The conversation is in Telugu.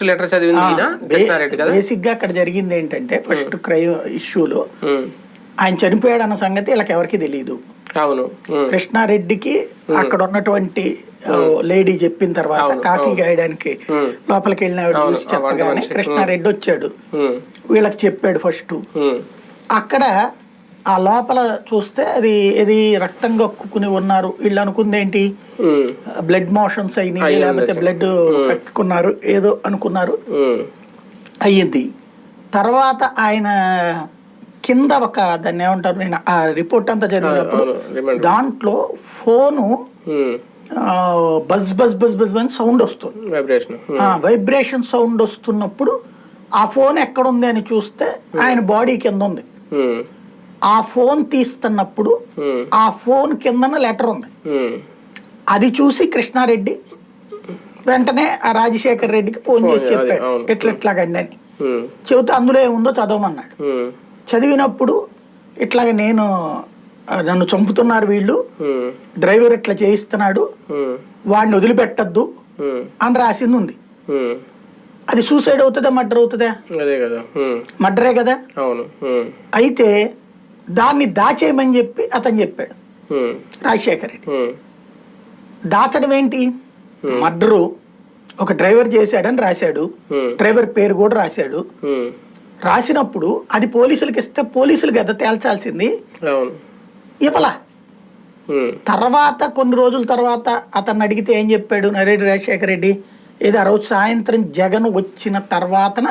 లెటర్ చదివింది బేసిక్గా అక్కడ జరిగింది ఏంటంటే ఫస్ట్ క్రైమ్ ఇష్యూలో ఆయన చనిపోయాడు అన్న సంగతి వీళ్ళకి ఎవరికి తెలియదు అవును. కృష్ణారెడ్డికి అక్కడ ఉన్నటువంటి లేడీ చెప్పిన తర్వాత కాఫీ గాయడానికి. లోపలికి వెళ్ళిన ఆవిడ చూసి చెప్పగానే. కృష్ణారెడ్డి వచ్చాడు. వీళ్ళకి చెప్పాడు ఫస్ట్ అక్కడ ఆ లోపల చూస్తే అది ఇది రక్తం కక్కుకుని ఉన్నారు. వీళ్ళు అనుకుంది ఏంటి? బ్లడ్ మోషన్స్ అయినాయి లేకపోతే బ్లడ్ కక్కుకున్నారు ఏదో అనుకున్నారు. అయ్యింది. తర్వాత ఆయన కింద ఒక దాన్ని ఏమంటారు నేను ఆ రిపోర్ట్ అంతా రిమైండర్. దాంట్లో phone buzz buzz buzz buzz అని సౌండ్ వస్తుంది. వైబ్రేషన్ వైబ్రేషన్ సౌండ్ వస్తున్నప్పుడు ఆ ఫోన్ ఎక్కడ ఉంది అని చూస్తే ఆయన బాడీ కింద ఉంది. ఆ ఫోన్ తీస్తున్నప్పుడు ఆ ఫోన్ కిందన లెటర్ ఉంది. అది చూసి కృష్ణారెడ్డి వెంటనే ఆ రాజశేఖర్ రెడ్డికి ఫోన్ చేసి చెప్పాడు. ఇట్లా ఇట్లాగండి అని. చెబితే అందులో ఏముందో చదవమన్నాడు. చదివినప్పుడు ఇట్లాగ నేను నన్ను చంపుతున్నారు వీళ్ళు. డ్రైవర్ ఇట్లా చేయిస్తున్నాడు. వాడిని వదిలిపెట్టద్దు అని రాసింది ఉంది. అది సూసైడ్ అవుతుందా మర్డర్ అవుతుందా? మర్డరే కదా. అయితే దాన్ని దాచేయమని చెప్పి అతను చెప్పాడు. రాజశేఖర్ రెడ్డి. దాచడం ఏంటి? మర్డరు ఒక డ్రైవర్ చేశాడని రాశాడు. డ్రైవర్ పేరు కూడా రాశాడు. రాసినప్పుడు అది పోలీసులకు ఇస్తే పోలీసులు కదా తేల్చాల్సింది. ఇవ్వలా. తర్వాత కొన్ని రోజుల తర్వాత అతన్ని అడిగితే ఏం చెప్పాడు నరేడి రాజశేఖర రెడ్డి? ఏదో ఆ రోజు సాయంత్రం జగన్ వచ్చిన తర్వాతన